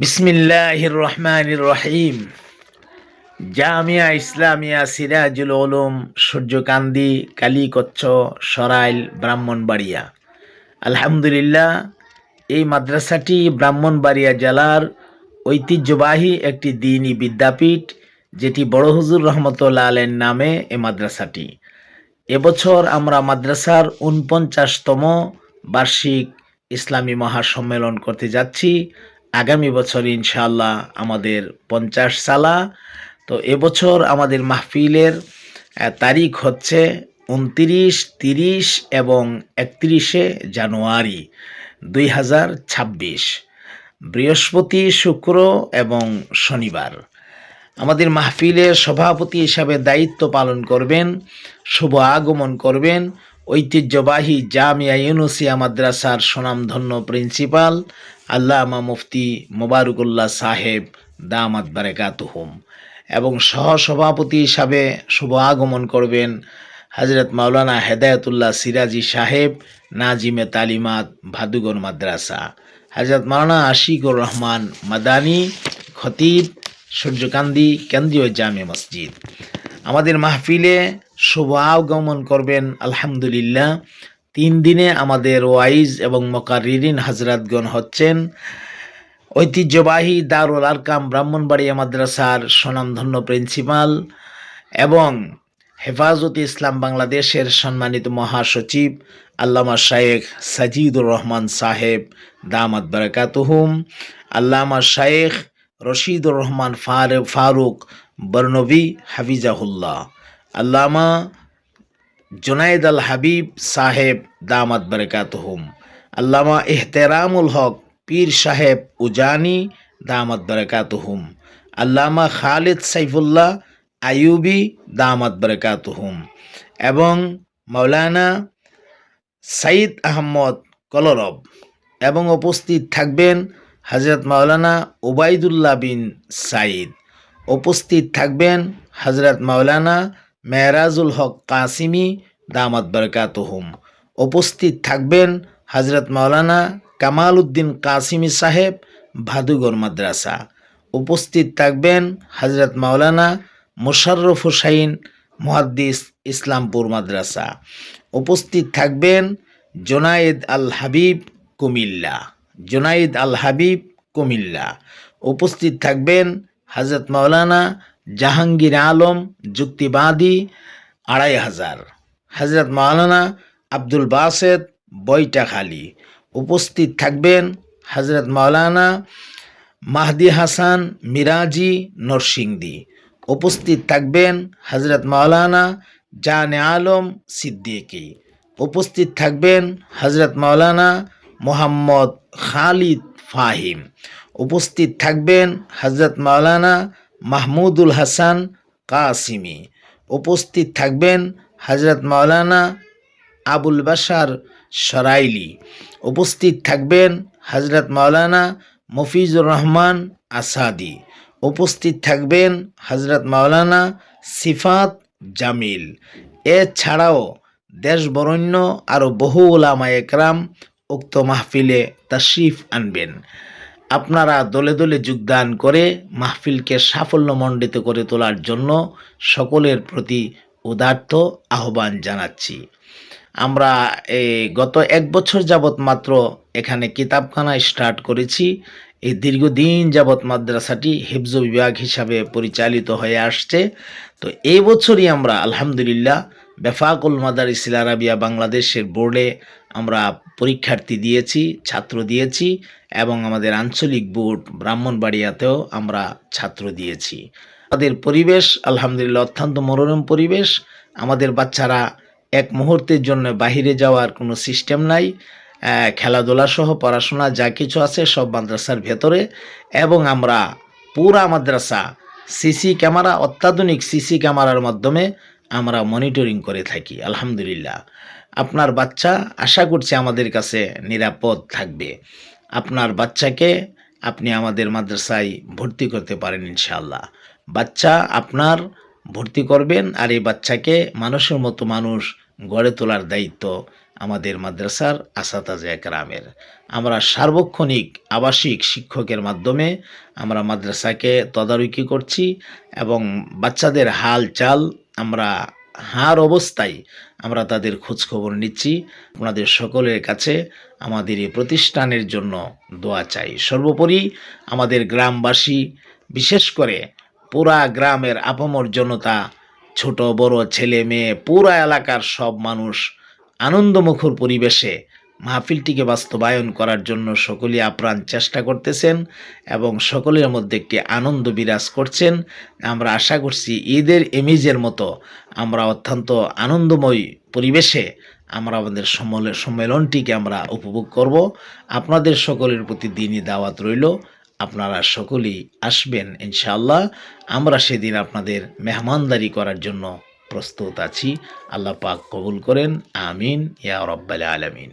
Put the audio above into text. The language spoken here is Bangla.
বিসমিল্লাহির রহমানির রহিম। জামিয়া ইসলামিয়া সিরাজুল ওলুম সূর্যকান্দি, কালীকচ্ছ, সরাইল, ব্রাহ্মণবাড়িয়া। আলহামদুলিল্লাহ, এই মাদ্রাসাটি ব্রাহ্মণবাড়িয়া জেলার ঐতিহ্যবাহী একটি দিনী বিদ্যাপীঠ, যেটি বড় হুজুর রহমতুল্লাহ আলের নামে এ মাদ্রাসাটি। এবছর আমরা মাদ্রাসার উনপঞ্চাশতম বার্ষিক ইসলামী মহাসম্মেলন করতে যাচ্ছি। আগামী বছর ইনশাল্লাহ আমাদের পঞ্চাশ সালা। তো এবছর আমাদের মাহফিলের তারিখ হচ্ছে উনতিরিশ, তিরিশ এবং একত্রিশে জানুয়ারি দুই হাজার ছাব্বিশ। বৃহস্পতি, শুক্র এবং শনিবার। আমাদের মাহফিলের সভাপতি হিসাবে দায়িত্ব পালন করবেন, শুভ আগমন করবেন ঐতিহ্যবাহী জামিয়া ইউনুসিয়া মাদ্রাসার সুনামধন্য প্রিন্সিপাল আল্লামা মুফতি মোবারকুল্লাহ সাহেব দামাত বারেকাতুহুম। এবং সহসভাপতি হিসাবে শুভ আগমন করবেন হজরত মাওলানা হেদায়তুল্লাহ সিরাজি সাহেব, নাজিমে তালিমাত ভাদুগর মাদ্রাসা। হজরত মাওলানা আশিকুর রহমান মাদানী, খতিব, সূর্যকান্দি কেন্দ্রীয় জামে মসজিদ। আমাদের মাহফিলে শুভ আগমন করবেন, আলহামদুলিল্লাহ। তিন দিনে আমাদের ওয়াইজ এবং মকারিরিন হাজরাতগণ হচ্ছেন। ঐতিহ্যবাহী দারুল আরকাম ব্রাহ্মণবাড়িয়া মাদ্রাসার স্বনামধন্য প্রিন্সিপাল এবং হেফাজত ইসলাম বাংলাদেশের সম্মানিত মহাসচিব আল্লামা শায়েখ সাজিদুর রহমান সাহেব, দামাত বারাকাতুহুম। আল্লামা শায়েখ রশিদুর রহমান ফারে ফারুক বর্নবী হাফিজাহুল্লাহ। আল্লামা জুনাইদ আল হাবিব সাহেব দামাত বারাকাতুহুম। আল্লামা এহতেরামুল হক পীর সাহেব উজানি দামাত বারাকাতুহুম। আল্লামা খালিদ সাইফুল্লাহ আইয়ুবি দামাত বারাকাতুহুম। এবং মাওলানা সাইদ আহমদ কলরব। এবং উপস্থিত থাকবেন হজরত মাওলানা ওবায়দুল্লাহ বিন সাইদ। উপস্থিত থাকবেন হজরত মাওলানা মেহরাজুল হক কাসিমি, দামাত বরকাতুহুম। উপস্থিত থাকবেন হজরত মাওলানা কামাল উদ্দিন কাসিমি সাহেব ভাদুগর মাদ্রাসা। উপস্থিত থাকবেন হজরত মাওলানা মোশাররফ হুসাইন, মুহাদ্দিস ইসলামপুর মাদ্রাসা। উপস্থিত থাকবেন জোনায়েদ আল হাবিব, কুমিল্লা। জোনাইদ আল হাবিব, কুমিল্লা। উপস্থিত থাকবেন হজরত মাওলানা জাহাঙ্গীর আলম যুক্তিবাদী আড়াই হাজার। হজরত মাওলানা আব্দুল বাসেদ বৈটাখালী। উপস্থিত থাকবেন হজরত মাওলানা মাহদি হাসান মিরাজি নরসিংদী। উপস্থিত থাকবেন হজরত মাওলানা জানে আলম সিদ্দিকী। উপস্থিত থাকবেন হজরত মাওলানা মোহাম্মদ খালিদ ফাহিম। উপস্থিত থাকবেন হজরত মাওলানা মাহমুদুল হাসান কাসিমি। উপস্থিত থাকবেন হজরত মাওলানা আবুল বাশার সরাইলি। উপস্থিত থাকবেন হজরত মাওলানা মফিজুর রহমান আসাদি। উপস্থিত থাকবেন হজরত মাওলানা সিফাত জামিল। এছাড়াও দেশ বরণ্য আরও বহু ওলামা একরাম উক্ত মাহফিলে তাশরিফ আনবেন। আপনারা দলে দলে যোগদান করে মাহফিলকে সাফল্যমণ্ডিত করে তোলার জন্য সকলের প্রতি উদার্থ আহ্বান জানাচ্ছি। আমরা এই গত এক বছর যাবৎ মাত্র এখানে কিতাবখানা স্টার্ট করেছি। এই দীর্ঘদিন যাবৎ মাদ্রাসাটি হিফজ বিভাগ হিসাবে পরিচালিত হয়ে আসছে। তো এই বছরই আমরা আলহামদুলিল্লাহ বেফাকুল মাদারিসিল আরাবিয়া বাংলাদেশের বোর্ডে আমরা পরীক্ষার্থী দিয়েছি, ছাত্র দিয়েছি এবং আমাদের আঞ্চলিক বোর্ড ব্রাহ্মণবাড়িয়াতেও আমরা ছাত্র দিয়েছি। আমাদের পরিবেশ, আলহামদুলিল্লাহ, অত্যন্ত মনোরম পরিবেশ। আমাদের বাচ্চারা এক মুহূর্তের জন্য বাহিরে যাওয়ার কোনো সিস্টেম নাই। খেলাধুলা সহ পড়াশোনা যা কিছু আছে সব মাদ্রাসার ভেতরে এবং আমরা পুরা মাদ্রাসা সিসি ক্যামেরা, অত্যাধুনিক সিসি ক্যামেরার মাধ্যমে আমরা মনিটরিং করে থাকি, আলহামদুলিল্লাহ। আপনার বাচ্চা আশা করছি আমাদের কাছে নিরাপদ থাকবে। আপনার বাচ্চাকে আপনি আমাদের মাদ্রাসায় ভর্তি করতে পারেন ইনশাআল্লাহ। বাচ্চা আপনার ভর্তি করবেন আর এই বাচ্চাকে মানুষের মতো মানুষ গড়ে তোলার দায়িত্ব আমাদের মাদ্রাসার আসাতাজা একরামের। আমরা সার্বক্ষণিক আবাসিক শিক্ষকের মাধ্যমে আমরা মাদ্রাসাকে তদারকি করছি এবং বাচ্চাদের হাল চাল আমরা হার অবস্থায় আমরা তাদের খোঁজখবর নিচ্ছি। আপনাদের সকলের কাছে আমাদের এই প্রতিষ্ঠানের জন্য দোয়া চাই। সর্বোপরি আমাদের গ্রামবাসী, বিশেষ করে পুরা গ্রামের আপামর জনতা, ছোট বড় ছেলে মেয়ে, পুরা এলাকার সব মানুষ আনন্দমুখর পরিবেশে মাহফিলটিকে বাস্তবায়ন করার জন্য সকলেই আপ্রাণ চেষ্টা করতেছেন এবং সকলের মধ্যে একটি আনন্দ বিরাজ করছেন। আমরা আশা করছি ঈদের এমিজের মতো আমরা অত্যন্ত আনন্দময় পরিবেশে আমরা আমাদের সম্মেল- সম্মেলনটিকে আমরা উপভোগ করব। আপনাদের সকলের প্রতি দিনই দাওয়াত রইল। আপনারা সকলেই আসবেন ইনশাআল্লাহ। আমরা সেদিন আপনাদের মেহমানদারি করার জন্য প্রস্তুত আছি। আল্লাহ পাক কবুল করেন। আমিন। ইয়া রব্বাল আলামিন।